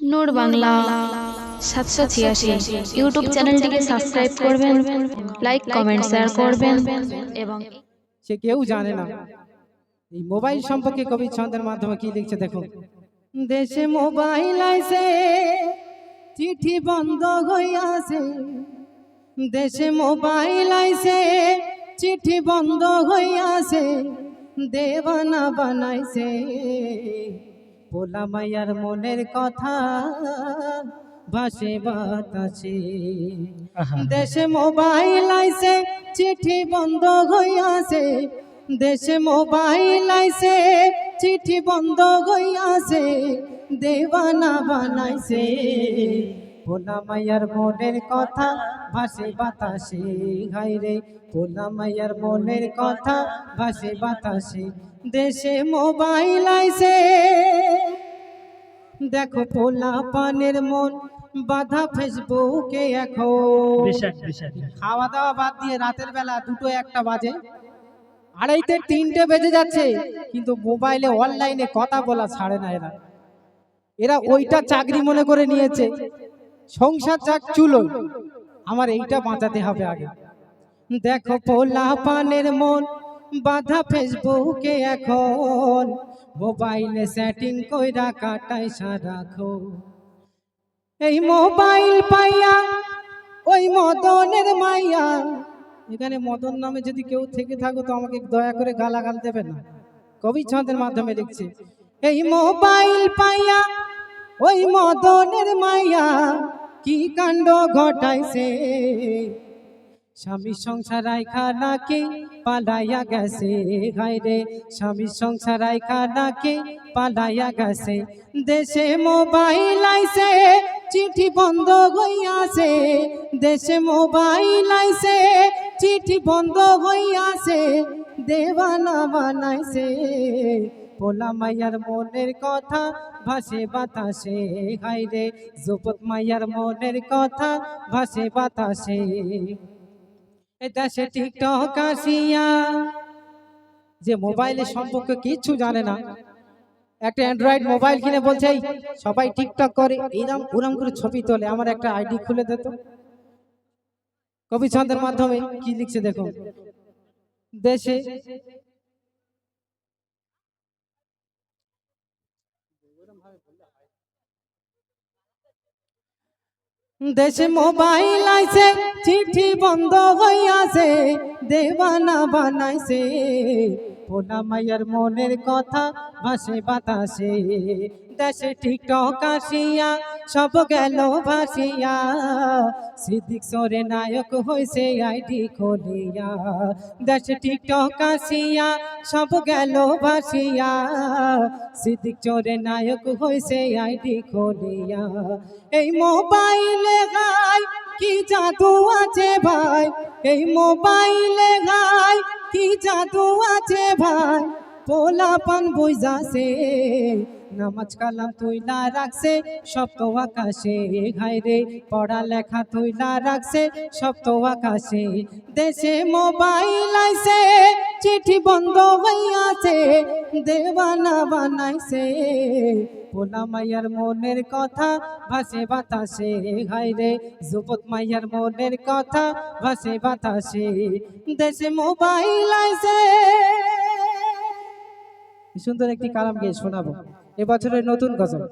নোর বাংলা সাতশো ছিয়াশি ইউটিউব চ্যানেলটিকে সাবস্ক্রাইব করবেন লাইক কমেন্ট শেয়ার করবেন এবং সে কেউ জানে না। এই মোবাইল সম্পর্কে কবি ছন্দের মাধ্যমে কি লিখছে দেখুন। দেশে মোবাইল আইছে চিঠি বন্ধ হইয়াছে দেশে মোবাইল আইছে চিঠি বন্ধ হইয়াছে দেবানা বানাইছে। পোলা মাইয়ার মনের কথা ভাসে বাতাসে। দেশে মোবাইল আইছে চিঠি বন্ধ হইয়াছে। দেশে মোবাইল আইছে চিঠি বন্ধ হইয়াছে। দেওয়ানা বানাইছে। ভোলা মাইয়ার মনের কথা ভাসে বাতাসে। ভোলা মাইয়ার মনের কথা ভাসে বাতাসে। দেশে মোবাইল আইছে। দেখো পোলা পানের মন বাধা ফেসবুকে এখন। খাওয়া দাওয়া বাদ দিয়ে রাতের বেলা দুটো একটা বাজে। আড়াইতে তিনটে বেজে যাচ্ছে কিন্তু মোবাইলে অনলাইনে কথা বলা ছাড়ে না এরা। এরা ওইটা চাকরি মনে করে নিয়েছে। সংসার চাক চুলো। আমার এইটা বাঁচাতে হবে আগে। দেখো পোলা পানের মন বাধা ফেসবুকে এখন। মোবাইলে সেটিং কইরা কাটাই সারাখো এই মোবাইল পাইয়া, ওই মদনের মাইয়া। এখানে মদন নামে যদি কেউ থেকে থাকো তো আমাকে দয়া করে গালাগাল দেবে না। কবি ছন্দের মাধ্যমে লিখছে, এই মোবাইল পাইয়া, ওই মদনের মাইয়া, কি কাণ্ড ঘটাইছে? স্বামী সংসার রাইখা নাকি পালাইয়া গেছে? গাইরে স্বামী সংসার রাইখা নাকি পালাইয়া গেছে? দেশে মোবাইল আইছে, চিঠি বন্ধ হইয়াছে। দেশে মোবাইল আইছে, চিঠি বন্ধ হইয়াছে। দেওয়ানা বানাইছে। পোলা মাইয়ার মনের কথা ভাসে বাতাসে। হাইরে জুপত মাইয়ার মনের কথা ভাসে বাতাসে। দেশে টিকটক আসিয়া যে মোবাইলের সম্পর্কে কিছু জানে না। একটা অ্যান্ড্রয়েড মোবাইল কিনে বলছে সবাই টিকটক করে। এরম, ওরম করে ছবি তোলে, আমার একটা আইডি খুলে দে তো। কবি ছন্দের মাধ্যমে কি লিখছে দেখো দেশে দেশে মোবাইল আইছে, চিঠি বন্ধ হইয়াছে, দেওয়ানা বানাইছে। পোলা মাইয়ার মনের কথা বাসে বাতাসে, দেশে টিকটক আসিয়া সব গেল ভাসিয়া। সিদ্দিক সরে নায়ক হইছে আইডি খোলিয়া। দেশে টিকটক আসিয়া সব গেল ভাসিয়া। সিদ্দিক চোরে নায়ক হইছে আইডি খোলিয়া। এই মোবাইলে গাই কি জাদু আছে ভাই? এই মোবাইলে গাই কি জাদু আছে ভাই? পোলাপান বুঝাছে। নামাজ কালাম তুইলা রাখছে, সপ্ত আকাশে ঘাইরে পড়া লেখা তুইলা রাখছে, সপ্ত আকাশে। দেশে মোবাইল আইছে, চিঠি বন্ধ হইয়াছে, দেওয়ানা বানাইছে। পোলা মাইয়ার মনের কথা ভাসে বাতাসে ঘাইরে জুপত মাইয়ার মনের কথা ভাসে বাতাসে। দেশে মোবাইল আইছে। সুন্দর একটি কালাম গিয়ে শোনাবো। এবছরের নতুন গজল।